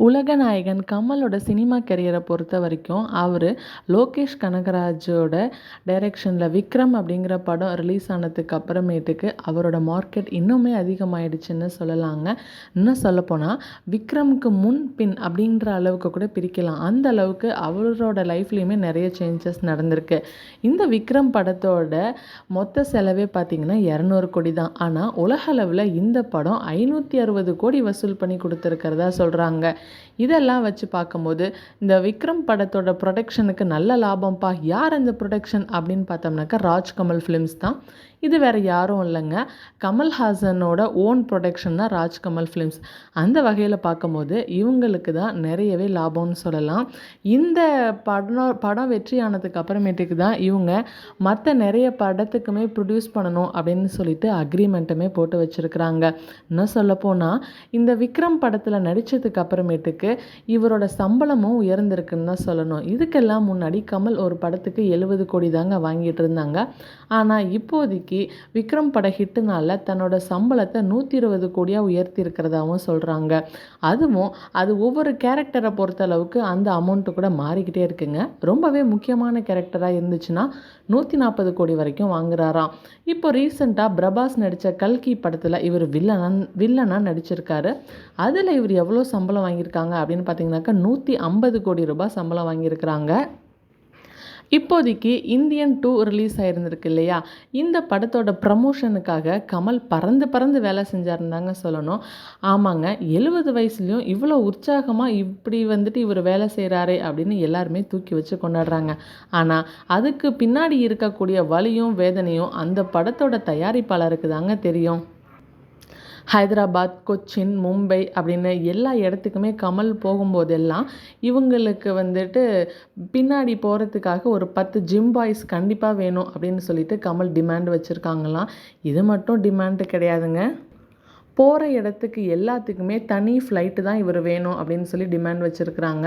உலகநாயகன் கமலோட cinema கெரியரை பொறுத்த வரைக்கும் அவர் லோகேஷ் கனகராஜோட டைரெக்ஷனில் விக்ரம் அப்படிங்கிற படம் ரிலீஸ் ஆனதுக்கு அப்புறமேட்டுக்கு அவரோட மார்க்கெட் இன்னுமே அதிகமாயிடுச்சுன்னு சொல்லலாங்க. இன்னும் சொல்லப்போனால் விக்ரமுக்கு முன் பின் அப்படின்ற அளவுக்கு கூட பிரிக்கலாம். அந்த அளவுக்கு அவரோட லைஃப்லேயுமே நிறைய சேஞ்சஸ் நடந்திருக்கு. இந்த விக்ரம் படத்தோட மொத்த செலவே பார்த்திங்கன்னா இரநூறு கோடி தான் ஆனால் உலக அளவில் இந்த படம் ஐநூற்றி அறுபது கோடி வசூல் பண்ணி கொடுத்துருக்கிறதா சொல்கிறாங்க இதெல்லாம் வச்சு பார்க்கும்போது இந்த விக்ரம் படத்தோட ப்ரொடக்ஷனுக்கு நல்ல லாபம்ப்பா. யார் அந்த ப்ரொடக்ஷன் அப்படின்னு பார்த்தோம்னாக்கா ராஜ்கமல் ஃபிலிம்ஸ் தான். இது வேறு யாரும் இல்லைங்க. கமல்ஹாசனோட ஓன் ப்ரொடக்ஷன் தான் ராஜ்கமல் ஃபிலிம்ஸ் அந்த வகையில் பார்க்கும்போது இவங்களுக்கு தான் நிறையவே லாபம்னு சொல்லலாம். இந்த படம் படம் வெற்றி ஆனதுக்கு அப்புறமேட்டுக்கு தான் இவங்க மற்ற நிறைய படத்துக்குமே ப்ரொடியூஸ் பண்ணணும் அப்படின்னு சொல்லிட்டு அக்ரிமெண்ட்டுமே போட்டு வச்சுருக்குறாங்க. இன்னும் சொல்லப்போனால் இந்த விக்ரம் படத்தில் நடித்ததுக்கு அப்புறமேட்டுக்கு இவரோட சம்பளமும் உயர்ந்திருக்குன்னு தான் சொல்லணும். இதுக்கெல்லாம் முன்னாடி கமல் ஒரு படத்துக்கு எழுபது கோடி தாங்க வாங்கிட்டு இருந்தாங்க. ஆனால் இப்போதைக்கு விக்ரம் பட ஹிட்டுனால தன்னோட சம்பளத்தை நூற்றி இருபது கோடியாக உயர்த்தி இருக்கிறதாகவும் சொல்கிறாங்க அதுவும் அது ஒவ்வொரு கேரக்டரை பொறுத்தளவுக்கு அந்த அமௌண்ட்டு கூட மாறிக்கிட்டே இருக்குங்க. ரொம்பவே முக்கியமான கேரக்டராக இருந்துச்சுன்னா நூற்றி நாற்பது கோடி வரைக்கும் வாங்குறாராம். இப்போ ரீசெண்டாக பிரபாஸ் நடித்த கல்கி படத்தில் இவர் வில்லனன் வில்லனாக நடிச்சிருக்காரு. அதில் இவர் எவ்வளோ சம்பளம் வாங்கியிருக்காங்க அப்படின்னு பார்த்தீங்கன்னாக்கா நூற்றி ஐம்பது கோடி ரூபாய் சம்பளம் வாங்கியிருக்கிறாங்க. இப்போதைக்கு இந்தியன் டூ ரிலீஸ் ஆகிருந்திருக்கு இல்லையா? இந்த படத்தோட ப்ரமோஷனுக்காக கமல் பறந்து பறந்து வேலை செஞ்சாருந்தாங்க சொல்லணும். ஆமாங்க எழுபது வயசுலேயும் இவ்வளோ உற்சாகமாக இப்படி வந்துட்டு இவர் வேலை செய்கிறாரே அப்படின்னு எல்லாருமே தூக்கி வச்சு கொண்டாடுறாங்க. ஆனால் அதுக்கு பின்னாடி இருக்கக்கூடிய வலியும் வேதனையும் அந்த படத்தோட தயாரிப்பாளருக்கு தாங்க தெரியும். ஹைதராபாத் கொச்சின் மும்பை அப்படின்னு எல்லா இடத்துக்குமே கமல் போகும்போதெல்லாம் இவங்களுக்கு வந்துட்டு பின்னாடி போகிறதுக்காக ஒரு பத்து ஜிம் பாய்ஸ் கண்டிப்பாக வேணும் அப்படின்னு சொல்லிட்டு கமல் டிமாண்ட் வச்சுருக்காங்களாம். இது மட்டும் டிமாண்டு கிடையாதுங்க. போகிற இடத்துக்கு எல்லாத்துக்குமே தனி ஃப்ளைட்டு தான் இவர் வேணும் அப்படின்னு சொல்லி டிமாண்ட் வச்சுருக்குறாங்க.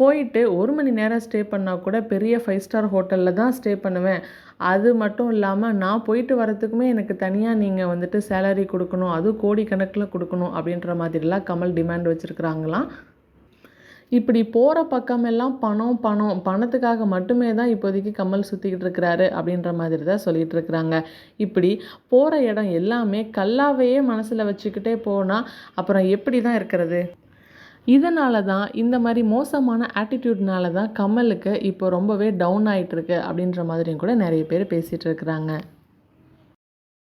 போயிட்டு ஒரு மணி நேரம் ஸ்டே பண்ணால் கூட பெரிய ஃபைவ் ஸ்டார் ஹோட்டலில் தான் ஸ்டே பண்ணுவேன். அது மட்டும் இல்லாமல் நான் போயிட்டு வரத்துக்குமே எனக்கு தனியாக நீங்கள் வந்துட்டு சேலரி கொடுக்கணும் அதுவும் கோடிக்கணக்கில் கொடுக்கணும் அப்படின்ற மாதிரிலாம் கமல் டிமாண்ட் வச்சுருக்குறாங்களாம். இப்படி போகிற பக்கமெல்லாம் பணம் பணம் பணத்துக்காக மட்டுமே தான் இப்போதைக்கு கமல் சுற்றிக்கிட்டு இருக்கிறாரு அப்படின்ற மாதிரி தான் சொல்லிகிட்டு இருக்கிறாங்க. இப்படி போகிற இடம் எல்லாமே கல்லாவையே மனசில் வச்சுக்கிட்டே போனால் அப்புறம் எப்படி தான் இருக்கிறது? இதனால தான் இந்த மாதிரி மோசமான ஆட்டிடியூட்னால தான் கமலுக்கு இப்போ ரொம்பவே டவுன் ஆகிட்டுருக்கு அப்படின்ற மாதிரியும் கூட நிறைய பேர் பேசிகிட்டு இருக்கிறாங்க.